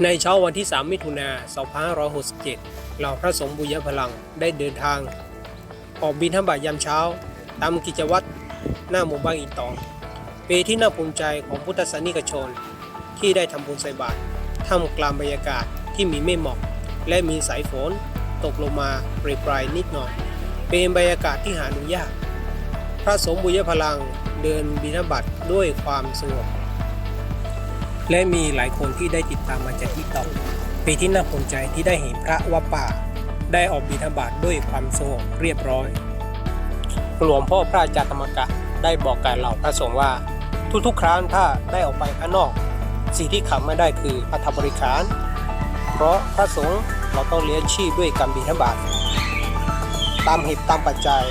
ในเช้าวันที่ 3 มิถุนา2567 เหล่าพระสงฆ์บุญญพลังได้เดินทาง ออกบินทบาทยามเช้า ตามกิจวัตรหน้าหมู่บ้านอีตอง เป็นที่น่าภูมิใจของพุทธศาสนิกชน ที่ได้ทำบุญใส่บาตรท่ามกลางบรรยากาศที่มีเมฆหมอก และมีสายฝน ตกลงมาปรยนิดหน่อย เป็นบรรยากาศที่หาดูยาก พระสงฆ์บุญญพลังเดินบิณฑบาตด้วยความสงบ และมีหลายคนที่ได้ติดตามมาจากที่ต่อเป็นที่น่าภูมิใจที่ได้เห็นพระวัป่า ได้ออกบิณฑบาตด้วยความสงบเรียบร้อย หลวงพ่อพระอาจารย์ธรรมกะได้บอกกับเหล่าพระสงฆ์ว่า ทุกๆ ครั้งถ้าได้ออกไปข้างนอก สิ่งที่ขาดไม่ได้คืออัฐบริขาร เพราะพระสงฆ์เราต้องเลี้ยงชีพด้วยการบิณฑบาตตามเหตุตามปัจจัย